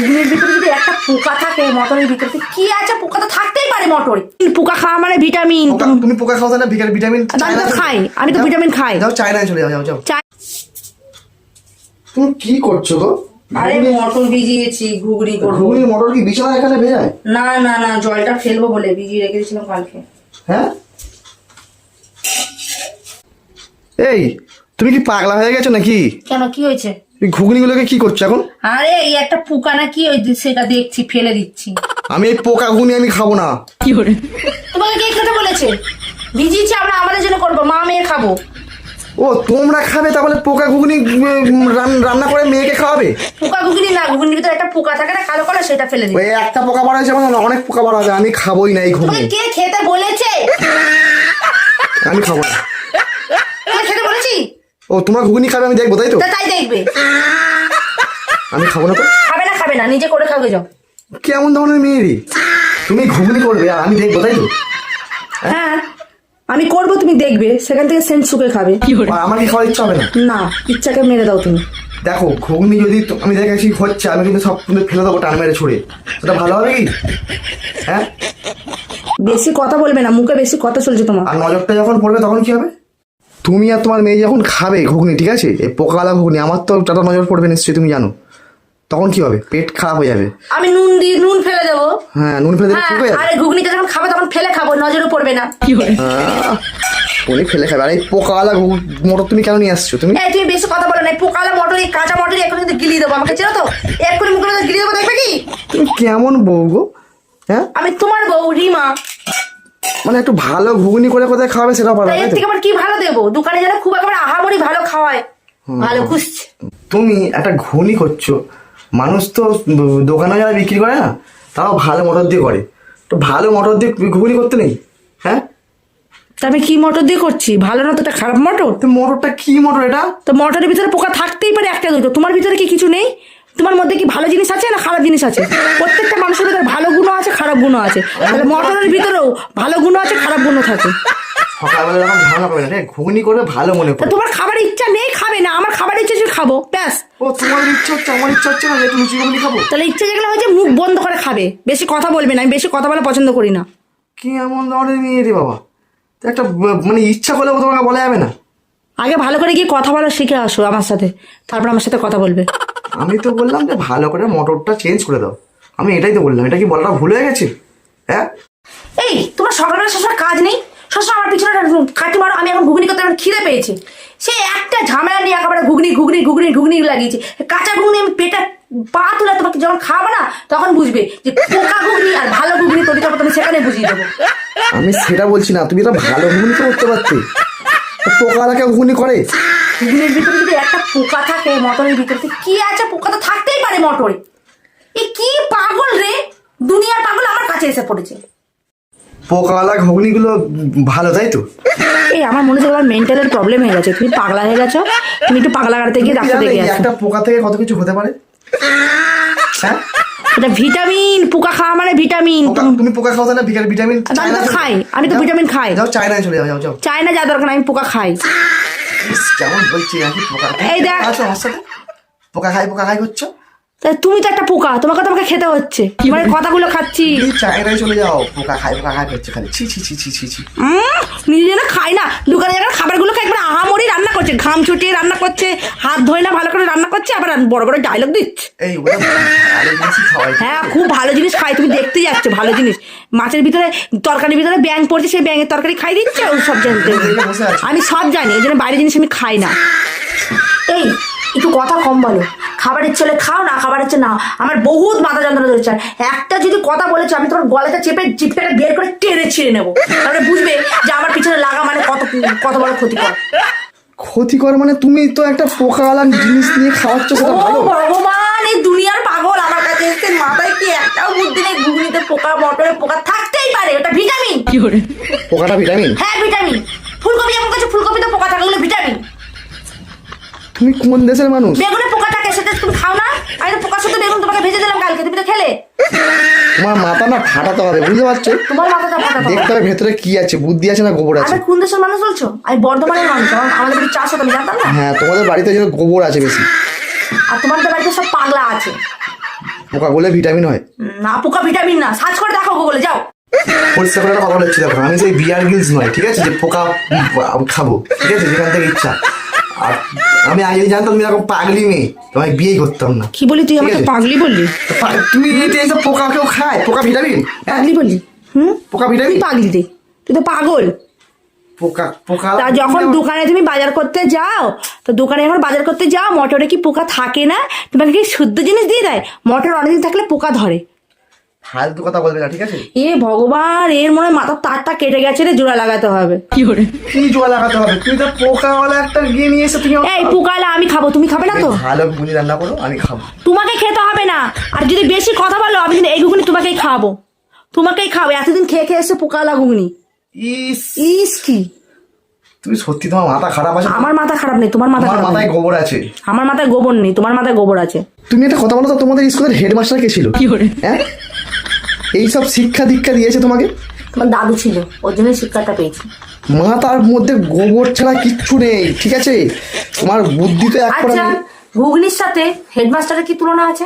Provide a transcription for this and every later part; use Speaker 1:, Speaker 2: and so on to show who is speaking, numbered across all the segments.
Speaker 1: ঘুগনির ভিতরে যদি একটা পোকা থাকে মটরের ভিতরে তো কি আছে? পোকা তো থাকতেই পারে মটরে। পোকা খাওয়া মানে ভিটামিন।
Speaker 2: তুমি পোকা খাও তাহলে ভিটামিন ভিটামিন
Speaker 1: আমি তো খাই আমি তো ভিটামিন খাই।
Speaker 2: যাও চায়নায় চলে যাও যাও তুমি কি করছ গো?
Speaker 1: আরে মটর ভিজিয়েছি ঘুগনি করব।
Speaker 2: ঘুগনির মটর কি বিছানা এখানে ভেজায়?
Speaker 1: না না না জলটা ফেলব বলে ভিজিয়ে রেখে দিয়েছিলাম কালকে।
Speaker 2: হ্যাঁ? এই তুমি কি পাগলা হয়ে গেছো নাকি?
Speaker 1: কেন কি হয়েছে?
Speaker 2: ঘুগনিগুলোকে কি করছ এখন?
Speaker 1: আরে এই একটা পোকা না কি ওই সেটা দেখছি ফেলে দিচ্ছি।
Speaker 2: আমি এই পোকা ঘুগনি আমি খাব না।
Speaker 1: তোমাকে কে খেতে বলেছে? ভিজিয়েছি আমরা আমাদের জন্য করব মা মেয়ে খাব।
Speaker 2: ও তোমরা খাবে তাহলে পোকা ঘুগনি রান্না করে মেয়েকে খাওয়াবে?
Speaker 1: পোকা ঘুগনি না ঘুগনির ভিতরে একটা পোকা থাকে না কালো কালো সেটা ফেলে দিই।
Speaker 2: ওই একটা পোকা মারা হয়েছে মানে অনেক পোকা মারা হবে আমি খাবোই না এই ঘুগনি।
Speaker 1: কে খেতে বলেছে?
Speaker 2: আমি খাব না।
Speaker 1: কে
Speaker 2: ও তোমরা ঘুগনি খাবে আমি দেখব তাই তো?
Speaker 1: তা তাই দেখবে।
Speaker 2: আমি খাব না তো?
Speaker 1: খাবে না খাবে না নিজে করে খাবে যাও।
Speaker 2: কেমন ধরনের মেয়েরই তুমি ঘুগনি করবে আর আমি দেখব তাই তো?
Speaker 1: হ্যাঁ? আমি করব তুমি দেখবে সেখান থেকে সেন্ট শুকে খাবে।
Speaker 2: আর আমার কি খাওয়ার ইচ্ছা হবে না?
Speaker 1: না ইচ্ছাকে মেরে দাও তুমি।
Speaker 2: দেখো ঘুগনি যদি তো- আমি দেখেছি হচ্ছে আমি কিন্তু সব কিন্তু ফেলে দেবো টান মেরে ছুড়ে। সেটা ভালো হবে কি? হ্যাঁ?
Speaker 1: বেশি কথা বলবে না মুখে বেশি কথা চলছে তোমার।
Speaker 2: আর নজরটা যখন পড়বে তখন কি হবে? তুমি আর তোমার মেয়ে যখন খাবে ঘুগনি ঠিক আছে? এই পোকাওয়ালা ঘুগনি আমার তো টাটা নজর পড়বে নিশ্চয়ই তুমি জানো। তখন কি হবে? পেট খারাপ হয়ে যাবে।
Speaker 1: আমি নুন দিয়ে নুন ফেলে দেবো।
Speaker 2: হ্যাঁ নুন ফেলে দিলে
Speaker 1: হ্যাঁ
Speaker 2: ঠিক হয়ে যাবে
Speaker 1: আরে ঘুগনিটা যখন খাবে তখন ফেলে খাব নজরও পড়বে না।
Speaker 2: আহ, উনি ফেলে খাবে। আর ঘুগ- মোটর তুমি কেন নিয়ে আসছো? তুমি
Speaker 1: এই তুমি বেশি কথা বলো না এই পোকালা মটর এই কাঁচা মটর এখন কিন্তু গিলিয়ে দেবো আমাকে চেনো তো? এক্ষুনি মুখের মধ্যে গিলিয়ে দেবো দেখবে কি?
Speaker 2: তুমি কেমন বউ গো? হ্যাঁ?
Speaker 1: আমি তোমার বউ রিমা।
Speaker 2: মানে একটু ভালো ঘুগনি করে কোথায় খাওয়াবে সেটা পারবে
Speaker 1: এর থেকে আবার কি ভালো দেবো? দোকানে যেন খুব একবার আহামরি ভালো খাওয়ায় ভালো খুঁজছে।
Speaker 2: তুমি একটা ঘুগনি করছ মানুষ তো দোকানে যারা বিক্রি করে না তারাও ভালো মটর দিয়ে করে। তো ভালো মটর দিয়ে ঘুগনি করতে নেই হ্যাঁ?
Speaker 1: তা আমি কি মটর দিয়ে করছি? ভালো না তো এটা খারাপ মটর?
Speaker 2: তো মটরটা কি মটর এটা?
Speaker 1: তো মটরের ভিতরে পোকা থাকতেই পারে একটা দুটো। তোমার ভিতরে কি কিছু নেই? তোমার মধ্যে কি ভালো জিনিস আছে না খারাপ জিনিস আছে? প্রত্যেকটা মানুষের ভিতরে ভালো গুণও আছে খারাপ গুণও আছে। তাহলে মটরের ভিতরেও ভালো গুণ আছে খারাপ গুণও থাকে।
Speaker 2: সকালবেলা যখন ঝামেলা করবে না ঘুগনি করবে ভালো মনে
Speaker 1: তা তোমার খাবার ইচ্ছা নেই খাবে না। আমার খাবার ইচ্ছা খাব ব্যাস।
Speaker 2: ও তোমার ইচ্ছা হচ্ছে আমার ইচ্ছা হচ্ছে না যে খাব?
Speaker 1: তাহলে ইচ্ছা যেগুলো হয়েছে মুখ বন্ধ করে খাবে। বেশি কথা বলবে না আমি বেশি কথা বলা পছন্দ করি না।
Speaker 2: কি এমন ধরনের মেয়ে রে বাবা? তো একটা মানে ইচ্ছা করলে তোমাকে বলা যাবে না।
Speaker 1: আগে ভালো করে গিয়ে কথা বলা শিখে আসো আমার সাথে। তারপর আমার সাথে কথা বলবে।
Speaker 2: আমি তো বললাম যে ভালো করে মোটরটা চেঞ্জ করে দাও। আমি এটাই তো বললাম এটা কি বলাটা ভুল হয়ে গেছে? হ্যাঁ?
Speaker 1: এই তোমার সকালবেলা সবসময় কাজ নেই? সবসময় আমার পিছনে একটা কাটি মারো আমি এখন ঘুগনি করতে খিদে পেয়েছে। সে একটা ঝামেলা নিয়ে একেবারে ঘুগনি ঘুগনি ঘুগনি ঘুগনি লাগিয়েছে। কাঁচা ঘুগনি আমি পেটে পা তুলে তোমাকে যখন খাওয়াবো না তখন বুঝবে যে পোকা ঘুগনি আর ভালো ঘুগনি তৈরি করব তুমি সেখানে বুঝিয়ে দেবো।
Speaker 2: আমি সেটা বলছি না তুমি এটা ভালো ঘুগনি তো করতে পারতে। পোকা পোকাওয়ালাকে ঘুগনি করে।
Speaker 1: ঘুগনির ভিতরে যদি একটা পোকা থাকে মটরের ভিতরে কি আছে? পোকা তো থাকতেই পারে মটরে। এ কি পাগল রে? দুনিয়ার পাগল আমার কাছে এসে পড়েছে।
Speaker 2: পোকাওয়ালা ঘুগনিগুলো ভালো তাই তো?
Speaker 1: এই আমার মনে হচ্ছে আমার মেন্টালের প্রবলেম হয়ে গেছে। তুমি পাগলা হয়ে গেছো তুমি একটু পাগলা গাড়িতে গিয়ে ডাক্তার দেখে আসো।
Speaker 2: একটা পোকা থেকে কত কিছু হতে পারে? হ্যাঁ?
Speaker 1: এটা ভিটামিন পোকা খাওয়া মানে ভিটামিন।
Speaker 2: তুমি পোকা খাও তাহলে ভিটামিন ভিটামিন
Speaker 1: আমি তো
Speaker 2: চায়না
Speaker 1: খাই, আমি তো ভিটামিন খাই।
Speaker 2: যাও চায়নায় চলে যাও যাও
Speaker 1: চাই যা দরকার আমি পোকা খাই।
Speaker 2: কেমন বলছি নাকি পোকা
Speaker 1: এই দেখ।
Speaker 2: আছো আমার সাথে? পোকা খাই পোকা খাই করছ
Speaker 1: তুমি তো একটা পোকা তোমাকে তো আমাকে খেতে হচ্ছে। মানে কথাগুলো খাচ্ছি।
Speaker 2: চায়নায় চলে যাও পোকা খাই পোকা খাই করছে খালি ছি ছি ছি ছি ছি ছি।
Speaker 1: নিজে না খাই না। দোকানে যখন খাবারগুলো খাই একবার আহামরি রান্না করছে ঘাম ছুটিয়ে রান্না করছে হাত ধোয় না ভালো করে রান্না করছে আবার বড় বড় ডায়লগ দিচ্ছে।
Speaker 2: এই
Speaker 1: হ্যাঁ খুব ভালো জিনিস খাই তুমি দেখতেই যাচ্ছ ভালো জিনিস। মাছের ভিতরে তরকারির ভিতরে ব্যাং পড়ছে সেই ব্যাঙের তরকারি খাই দিচ্ছে ওই সব জানতে। আমি সব জানি এই জন্য বাইরের জিনিস আমি খাই না। এই একটু কথা কম বলো। খাবার ইচ্ছে হলে খাও না খাবার ইচ্ছে নাও। আমার বহুত মাথা যন্ত্রণা ধরেছে। একটা যদি কথা বলেছ আমি তোমার গলাটা চেপে জিপটাকে বের করে টেনে ছিঁড়ে নেব। তাহলে বুঝবে যে আমার পিছনে লাগা মানে কত কত বড় ক্ষতিকর।
Speaker 2: ক্ষতিকর মানে তুমি তো একটা পোকাওয়ালা জিনিস নিয়ে খাওয়াচ্ছ সেটা ভালো।
Speaker 1: ভগবান এই দুনিয়ার পাগল আমার কাছে এসে মাথায় কি একটাও বুদ্ধি নেই? ঘুগনিতে পোকা মটরে পোকা থাকতেই পারে ওটা ভিটামিন। কি করে?
Speaker 2: পোকাটা ভিটামিন?
Speaker 1: হ্যাঁ ভিটামিন। ফুলকপি আমার কাছে ফুলকপিতে পোকা থাকলে ভিটামিন।
Speaker 2: তুমি কোন দেশের মানুষ?
Speaker 1: বেগুনে পোকা থাকে সেটা তুমি খাও না আমি তো পোকার সাথে বেগুন তোমাকে ভেজে দিলাম কালকে তুমি তো খেলে
Speaker 2: তোমার মাথা না ফাটাতে হবে বুঝতে পারছ?
Speaker 1: তোমার মাথাটা ফাটা
Speaker 2: দেখতে হবে ভেতরে কি আছে বুদ্ধি আছে না গোবর আছে?
Speaker 1: আমি কোন দেশের মানুষ বলছো? আমি বর্ধমানের মানুষ আমাদের চাষ হতো আমি জানতাম না?
Speaker 2: হ্যাঁ তোমাদের বাড়িতে যেন গোবর আছে বেশি।
Speaker 1: আর তোমাদের বাড়িতে সব পাগলা আছে।
Speaker 2: পোকা বলে ভিটামিন হয়।
Speaker 1: না পোকা ভিটামিন না সার্চ করে দেখো গুগলে যাও।
Speaker 2: পরিষ্কার করে কথা বলেছি দেখো আমি সেই বিয়ার গিলস নয় ঠিক আছে? যে পোকা খাব ঠিক আছে? যেখান থেকে ইচ্ছা। আর আমি আগে জানতাম তুমি এরকম পাগলি মেয়ে। তোমায় বিয়েই করতাম না।
Speaker 1: কি বলি তুই আমাকে। পাগলি বললি?
Speaker 2: তো পা- তুমি এই পোকা কেউ খায়? পোকা ভিটামিন? হ্যাঁ?
Speaker 1: পাগলি বললি? হুম?
Speaker 2: পোকা
Speaker 1: তুই
Speaker 2: ভিটামিন
Speaker 1: পাগলি দে তুই তো পাগল।
Speaker 2: পোকা পোকা
Speaker 1: তা যখন দোকানে তুমি বাজার করতে যাও তো দোকানে যখন বাজার করতে যাও মটরে কি পোকা থাকে না? তোমাকে কি শুদ্ধ জিনিস দিয়ে দেয়? মটর অনেকদিন থাকলে পোকা ধরে।
Speaker 2: ফালতু কথা বলবে না ঠিক আছে?
Speaker 1: এ ভগবান এর মনে হয় মাথার তারটা কেটে গেছে রে জোড়া লাগাতে হবে। কি করে?
Speaker 2: কি জোয়া লাগাতে হবে। তুমি তো পোকাওয়ালা একটা গিয়ে নিয়ে এসে তুমি
Speaker 1: এই পোকালা আমি খাব তুমি খাবে না তো?
Speaker 2: ভালো ঘুগনি রান্না করো আমি খাব।
Speaker 1: তোমাকে খেতে হবে না। আর যদি বেশি কথা বলো আমি কিন্তু এই ঘুগনি তোমাকেই খাব। তোমাকেই খাব। এতদিন খেয়ে খেয়ে এসে পোকালা ঘুগনি।
Speaker 2: ইস।
Speaker 1: ইস কি?
Speaker 2: তুমি সত্যি তোমার মাথা খারাপ আছে?
Speaker 1: আমার মাথা খারাপ নেই তোমার মাথা খারাপ
Speaker 2: মাথায়
Speaker 1: নেই।
Speaker 2: গোবর আছে।
Speaker 1: আমার মাথায় গোবর নেই তোমার মাথায় গোবর আছে।
Speaker 2: তুমি একটা কথা বলো তো তোমাদের স্কুলের হেডমাস্টার কে ছিল? কি করে? হ্যাঁ? এইসব শিক্ষা দীক্ষা দিয়েছে তোমাকে?
Speaker 1: তোমার দাদু ছিল ওর জন্যই শিক্ষাটা পেয়েছি।
Speaker 2: মা তার মধ্যে গোবর ছাড়া কিচ্ছু নেই ঠিক আছে? তোমার বুদ্ধি তো এক
Speaker 1: আচ্ছা ঘুগনির সাথে হেডমাস্টারের কি তুলনা আছে?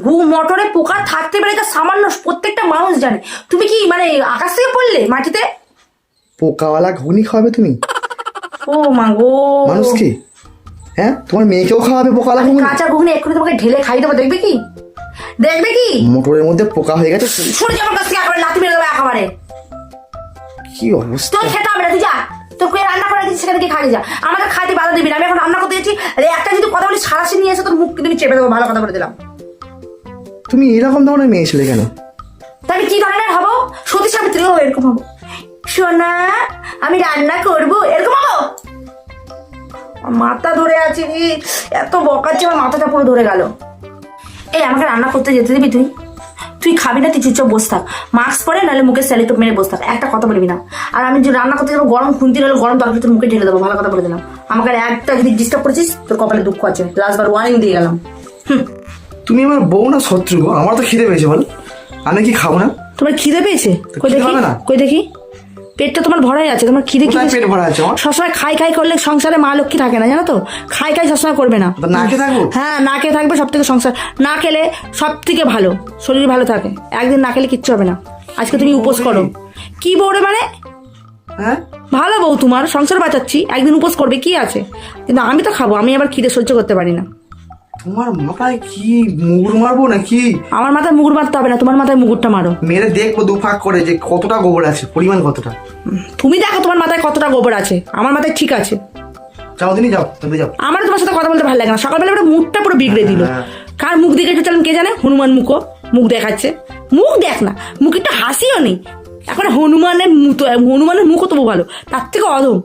Speaker 1: ঘু মটরে পোকা থাকতে পারে এটা সামান্য প্রত্যেকটা মানুষ জানে। তুমি কি মানে আকাশ থেকে পড়লে মাটিতে?
Speaker 2: পোকাওয়ালা ঘুগনি খাওয়াবে তুমি?
Speaker 1: ও মা গো।
Speaker 2: মানুষকে? হ্যাঁ? তোমার মেয়েকেও খাওয়াবে পোকাওয়ালা ঘুগনি?
Speaker 1: কাঁচা ঘুগনি এক্ষুনি তোমাকে ঢেলে খাই দেবো দেখবে কি? দেখবে কি?
Speaker 2: মোটরের মধ্যে পোকা হয়ে গেছে।
Speaker 1: সরে যাবার কাছ থেকে একবারে লাথি মেরে দেবো একেবারে।
Speaker 2: কি অবস্থা?
Speaker 1: তোর খেতে হবে না তুই যা। তোর কে রান্না করে দিচ্ছি সেখানে গিয়ে খাই যা। আমাকে খাইতে বাধা দিবি না। আমি এখন রান্না করতে যাচ্ছি। আর একটা যদি কথা বলি সারাশি নিয়ে এসে তোর মুখ তুমি চেপে দেবো ভালো কথা বলে দিলাম।
Speaker 2: তুমি এরকম ধরনের মেয়ে ছিলে কেন?
Speaker 1: তা আমি কি ধরনের হব? সতী সাবিত্রীও এরকম হব। সোনা আমি রান্না করব এরকম হব? মাথা ধরে আছে রে এত বকাচ্ছে আমার মাথাটা পুরো ধরে গেল। এই আমাকে রান্না করতে যেতে দিবি তুই? তুই খাবি না তুই চুপচাপ বসে থাক। মাস্ক পরে নাহলে মুখে স্যালিটো মেরে বসে থাক। একটা কথা বলবি না। আর আমি যে রান্না করতে যাব গরম খুন্তি নাহলে গরম তরকারি তোর মুখে ঢেলে দেবো। ভালো কথা বলে দিলাম। আমাকে আর একটা যদি ডিস্টার্ব করেছিস? তোর কপালে দুঃখ আছে। লাস্টবার ওয়ার্নিং দিয়ে গেলাম। হুম।
Speaker 2: তুমি আমার বউ না শত্রু গো? আমার তো খিদে পেয়েছে বল। আমি কি খাব না?
Speaker 1: তোমার খিদে পেয়েছে? কই দেখি?
Speaker 2: না?
Speaker 1: কই দেখি? পেটটা তোমার ভরাই আছে তোমার খিদে
Speaker 2: কোথায় পেট ভরা আছে
Speaker 1: সবসময় খাই খাই করলে সংসারে মা লক্ষ্মী থাকে না জানো তো? খাই খাই সবসময় করবে না।
Speaker 2: তো না খেয়ে থাকব
Speaker 1: হ্যাঁ না খেয়ে থাকবে সব থেকে সংসার। না খেলে সব থেকে ভালো শরীর ভালো থাকে। একদিন না খেলে কিচ্ছু হবে না। আজকে তুমি উপোস করো। কি বউরে মানে?
Speaker 2: হ্যাঁ?
Speaker 1: ভালো বউ তোমার সংসার বাঁচাচ্ছি একদিন উপোস করবে কি আছে? কিন্তু আমি তো খাব আমি আবার খিদে সহ্য করতে পারি না।
Speaker 2: তোমার মাথায় কি মুগুর মারবো না কি
Speaker 1: আমার মাথায় মুগুর মারতে হবে না তোমার মাথায় মুগুরটা মারো।
Speaker 2: মেরে দেখব দু ফাঁক করে যে কতটা গোবর আছে পরিমাণ কতটা।
Speaker 1: তুমি দেখো তোমার মাথায় কতটা গোবর আছে আমার মাথায় ঠিক আছে।
Speaker 2: যাও দিনই যাও তবে যাও।
Speaker 1: আমার তোমার সাথে কথা বলতে ভালো লাগে না সকালবেলা একটা মুখটা পুরো বিগড়ে দিল।
Speaker 2: হ্যাঁ।
Speaker 1: কার মুখ দেখে চলেন কে জানে? হনুমান মুখও মুখ দেখাচ্ছে। মুখ দেখ না মুখ একটু হাসিও নেই। এখন হনুমানের হনুমানের মুখও তবু ভালো তার থেকে অধম।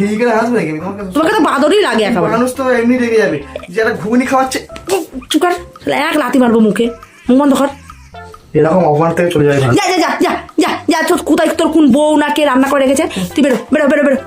Speaker 2: হাসবে নাকি? তোমাকে
Speaker 1: তোমাকে তো বাদরই লাগে একেবারে।
Speaker 2: মানুষ তো এমনি রেগে যাবে। যারা ঘুগনি খাওয়াচ্ছে
Speaker 1: চুকার এক লাথি মারবো মুখে। মুখ বন্ধ কর।
Speaker 2: এরকম অপমান থেকে চলে যাবে
Speaker 1: যা যা যা যা যা যা তোর কোথায় তোর কোন বউ না কে রান্না করে রেখেছে? তুই বেরো বেরো বেরো বেরো।